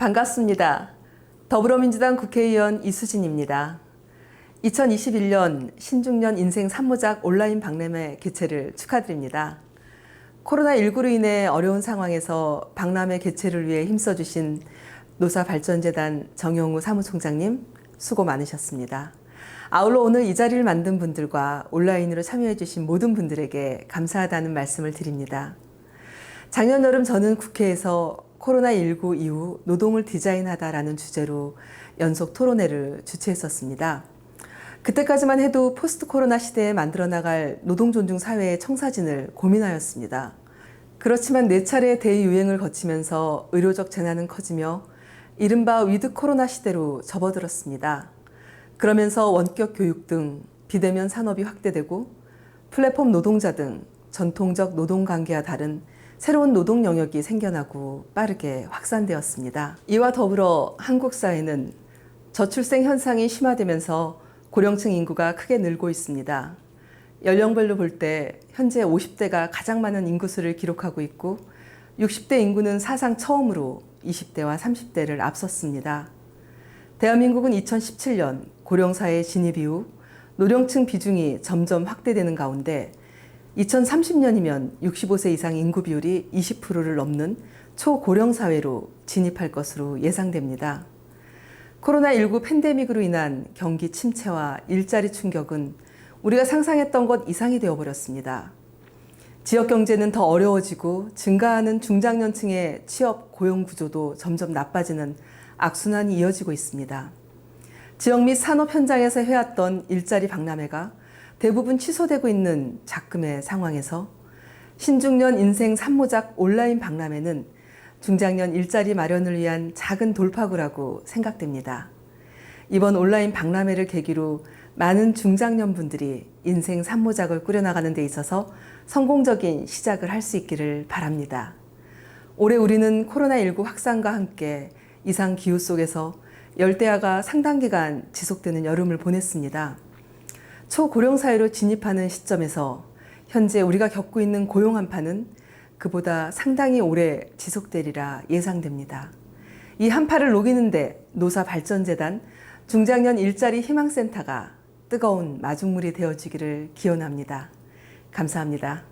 반갑습니다. 더불어민주당 국회의원 이수진입니다. 2021년 신중년 인생 3모작 온라인 박람회 개최를 축하드립니다. 코로나19로 인해 어려운 상황에서 박람회 개최를 위해 힘써주신 노사발전재단 정영우 사무총장님 수고 많으셨습니다. 아울러 오늘 이 자리를 만든 분들과 온라인으로 참여해주신 모든 분들에게 감사하다는 말씀을 드립니다. 작년 여름 저는 국회에서 코로나19 이후 노동을 디자인하다라는 주제로 연속 토론회를 주최했었습니다. 그때까지만 해도 포스트 코로나 시대에 만들어 나갈 노동 존중 사회의 청사진을 고민하였습니다. 그렇지만 네 차례 대유행을 거치면서 의료적 재난은 커지며 이른바 위드 코로나 시대로 접어들었습니다. 그러면서 원격 교육 등 비대면 산업이 확대되고 플랫폼 노동자 등 전통적 노동 관계와 다른 새로운 노동 영역이 생겨나고 빠르게 확산되었습니다. 이와 더불어 한국 사회는 저출생 현상이 심화되면서 고령층 인구가 크게 늘고 있습니다. 연령별로 볼 때 현재 50대가 가장 많은 인구수를 기록하고 있고 60대 인구는 사상 처음으로 20대와 30대를 앞섰습니다. 대한민국은 2017년 고령사회 진입 이후 노령층 비중이 점점 확대되는 가운데 2030년이면 65세 이상 인구 비율이 20%를 넘는 초고령 사회로 진입할 것으로 예상됩니다. 코로나19 팬데믹으로 인한 경기 침체와 일자리 충격은 우리가 상상했던 것 이상이 되어버렸습니다. 지역 경제는 더 어려워지고 증가하는 중장년층의 취업 고용 구조도 점점 나빠지는 악순환이 이어지고 있습니다. 지역 및 산업 현장에서 해왔던 일자리 박람회가 대부분 취소되고 있는 작금의 상황에서 신중년 인생 3모작 온라인 박람회는 중장년 일자리 마련을 위한 작은 돌파구라고 생각됩니다. 이번 온라인 박람회를 계기로 많은 중장년 분들이 인생 3모작을 꾸려나가는 데 있어서 성공적인 시작을 할 수 있기를 바랍니다. 올해 우리는 코로나19 확산과 함께 이상 기후 속에서 열대야가 상당 기간 지속되는 여름을 보냈습니다. 초고령 사회로 진입하는 시점에서 현재 우리가 겪고 있는 고용 한파는 그보다 상당히 오래 지속되리라 예상됩니다. 이 한파를 녹이는데 노사발전재단 중장년 일자리 희망센터가 뜨거운 마중물이 되어주기를 기원합니다. 감사합니다.